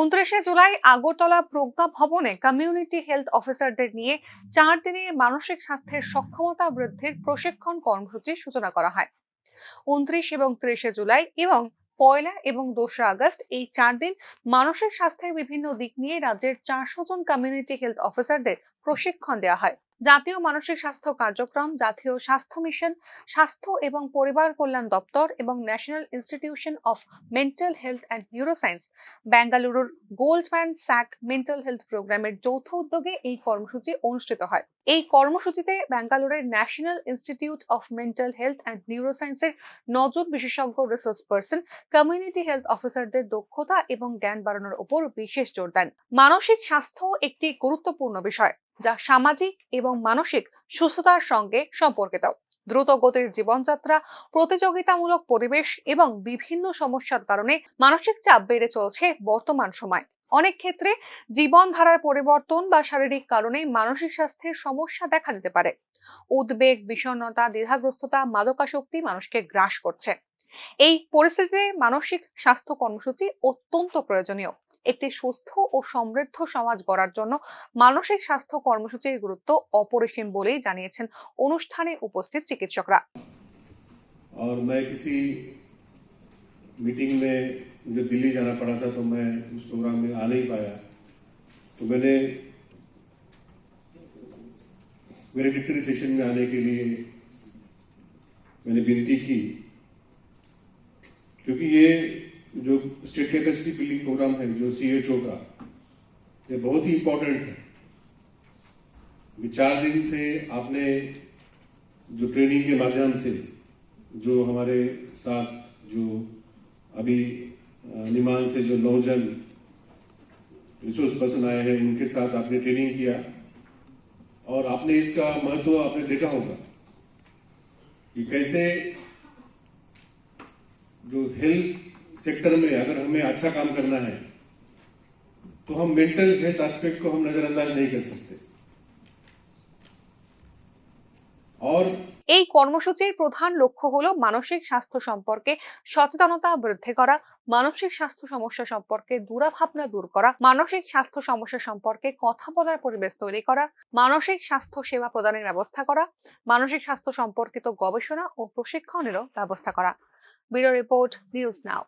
উনত্রিশে জুলাই আগরতলা প্রজ্ঞা ভবনে community health অফিসারদের নিয়ে চার দিনের মানসিক স্বাস্থ্যের সক্ষমতা বৃদ্ধির প্রশিক্ষণ কর্মসূচির সূচনা করা হয়। উনত্রিশ এবং ত্রিশে জুলাই এবং পয়লা এবং দোসরা আগস্ট এই চার দিন মানসিক স্বাস্থ্যের বিভিন্ন দিক নিয়ে রাজ্যের চারশো জন কমিউনিটি হেলথ অফিসারদের প্রশিক্ষণ দেওয়া হয়। জাতীয় মানসিক স্বাস্থ্য কার্যক্রম, জাতীয় স্বাস্থ্য মিশন, স্বাস্থ্য এবং পরিবার কল্যাণ দপ্তর এবং National Institution of Mental Health and Neuroscience. বেঙ্গালুরুর গোল্ডম্যান স্যাক মেন্টাল হেলথ প্রোগ্রামের যৌথ উদ্যোগে এই কর্মসূচি অনুষ্ঠিত হয়। এই কর্মসূচিতে বেঙ্গালুরুর National Institute of Mental Health and নিউরোসায়েন্সের নজর বিশেষজ্ঞ রিসার্চ পার্সন, কমিউনিটি হেলথ অফিসারদের দক্ষতা এবং জ্ঞান বাড়ানোর উপর বিশেষ জোর দেন। মানসিক স্বাস্থ্য একটি গুরুত্বপূর্ণ বিষয়। যা সামাজিক এবং মানসিক সুস্থতার সঙ্গে সম্পর্কিত। দ্রুত গতির জীবনযাত্রা, প্রতিযোগিতামূলক পরিবেশ এবং বিভিন্ন সমস্যার কারণে মানসিক চাপ বেড়ে চলছে বর্তমান সময়। অনেক ক্ষেত্রে জীবনধারার পরিবর্তন বা শারীরিক কারণে মানসিক স্বাস্থ্যের সমস্যা দেখা দিতে পারে। উদ্বেগ, বিষণ্ণতা, দ্বিধাগ্রস্ততা, মাদকাসক্তি মানুষকে গ্রাস করছে। এই পরিস্থিতিতে মানসিক স্বাস্থ্য কর্মসূচি অত্যন্ত প্রয়োজনীয়। একটি সুস্থ ও সমৃদ্ধ সমাজ গড়ার জন্য মানসিক স্বাস্থ্য কর্মসূচির গুরুত্ব অপরিসীম বলেই জানিয়েছেন অনুষ্ঠানে উপস্থিত চিকিৎসকরা और मैं किसी मीटिंग में मुझे दिल्ली जाना पड़ा था तो मैं उस प्रोग्राम में आ नहीं पाया तो मैंने मेरे डिक्टरी सेशन में आने के लिए मैंने विनती की क्योंकि ये जो स्टेट कैपेसिटी बिल्डिंग प्रोग्राम है, जो सीएचओ का, ये बहुत ही इम्पोर्टेंट है। चार दिन से आपने जो ट्रेनिंग के माध्यम से, जो हमारे साथ जो अभी निमान से जो नौजन रिसोर्स पर्सन आए हैं, उनके साथ आपने ट्रेनिंग किया। और आपने इसका महत्व आपने देखा होगा कि कैसे जो हेल्थ सेक्टर में अगर हमें अच्छा काम करना है तो हम मेंटल हेल्थ एस्पेक्ट को हम नजरअंदाज नहीं कर सकते और এই কর্মসূচির প্রধান লক্ষ্য হলো মানসিক স্বাস্থ্য সম্পর্কে সচেতনতা বৃদ্ধি করা মানসিক স্বাস্থ্য সমস্যা সম্পর্কে দূরাভাবনা দূর করা মানসিক স্বাস্থ্য সমস্যা সম্পর্কে কথা বলার পরিবেশ তৈরি করা মানসিক স্বাস্থ্য সেবা প্রদানের ব্যবস্থা করা মানসিক স্বাস্থ্য সম্পর্কিত গবেষণা ও প্রশিক্ষণেরও ব্যবস্থা করা ব্যুরো রিপোর্ট নিউজ নাও